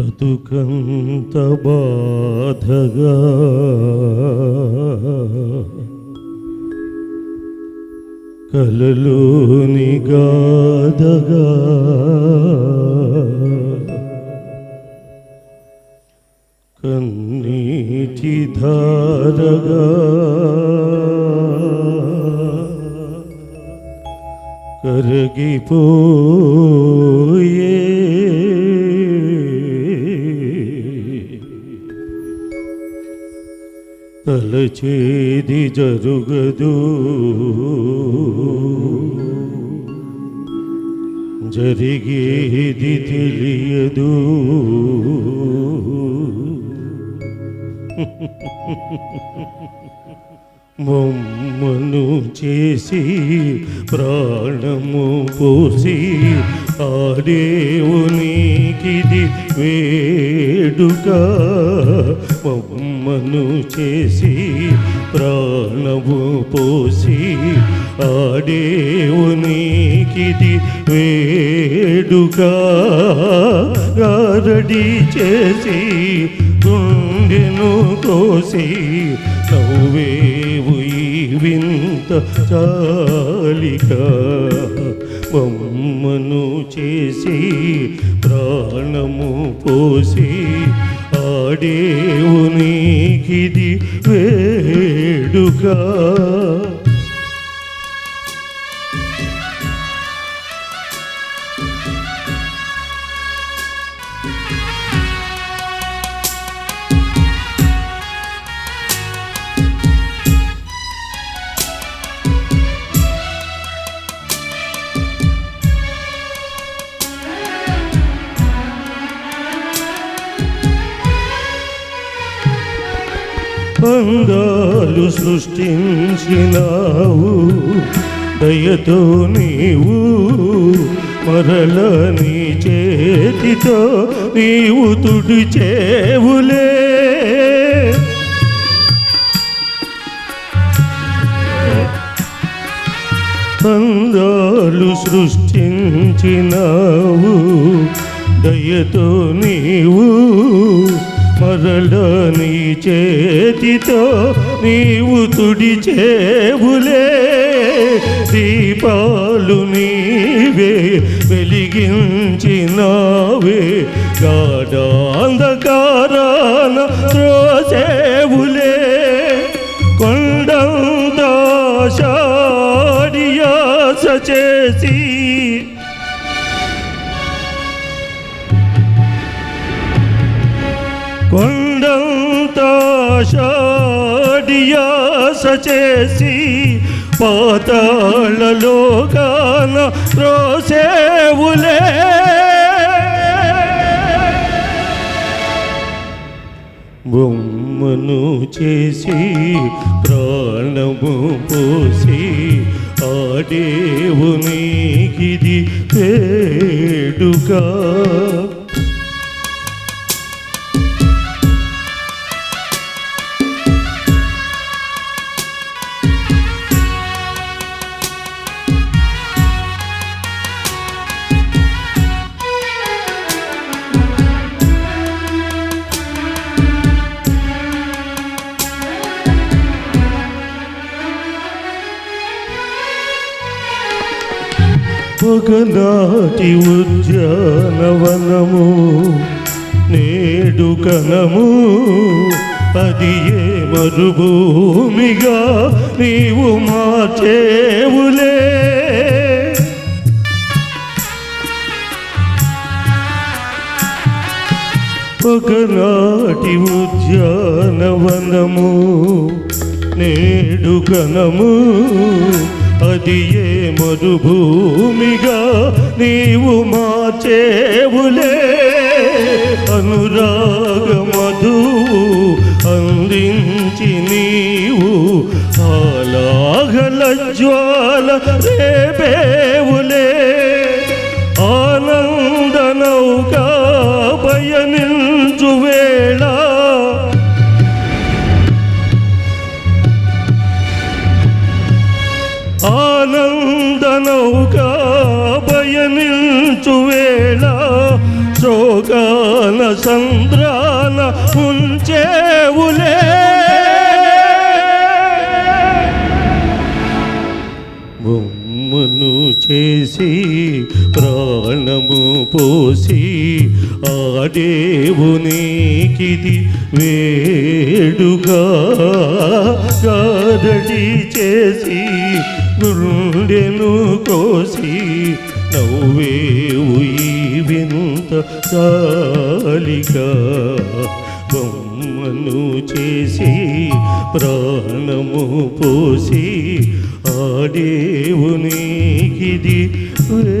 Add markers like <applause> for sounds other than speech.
బ్రతుకంత బాధగా కలలోని గాదగా కన్నీటి ధారగా కరగిపో తలచేది జరుగదు. జరిగేది తెలియదు. <laughs> మమ్మను చేసి ప్రాణము పోసి ఆడేవునికిది వేడుక మమ్మను చేసి ప్రాణము పోసి ఆడేవునికిది వేడుక గారడి చేసి గుండెను కోసి నవ్వేవు వింత చాలిక బొమ్మను చేసి ప్రాణము పోసి ఆడేవు వేడుక. అందాలు సృష్టించినావు. దయతో నీవు మరల నీ చేతితో నీవు తుడిచేవులే అందాలు సృష్టించినావు. దయతో నీవు మరల నీ చేతితో నీవు తుడి తుడిచేవులే దీపాలు నీవే వెలిగించినవే. గాఢాంధకారాన త్రోసేవులే. కొండందాశాడియాస చేసి కొండంతాశాడియాస చేసి పాతాళలో పాతాళలోకాన రోసేవులే. బొమ్మను చేసి ప్రాణము పోసి ఆడేవు నీకిది వేడుగా ఒకనాటి ఉద్యానవనము నేడు కనము. అది ఏ మరుభూమిగా నీవు మార్చేవులే? ఒకనాటి ఉద్యానవనము నేడు కనము. అది ఏ మరుభూమిగా నీవు మార్చేవులే? అనురాగ మధువు అందించి నీవు అలాగల జ్వాల రేపే ఆనంద పయనించు వేళ శోకాన సంద్రాన ఉంచేవులే. బొమ్మను చేసి ప్రాణము పోసి ఆడేవు నీకిది వేడుగా గారడి చేసి గుండెను కోసి నవ్వేవు ఈ వింత చాలిగా బొమ్మను చేసి ప్రాణము పోసి ఆ దేవునికిది వే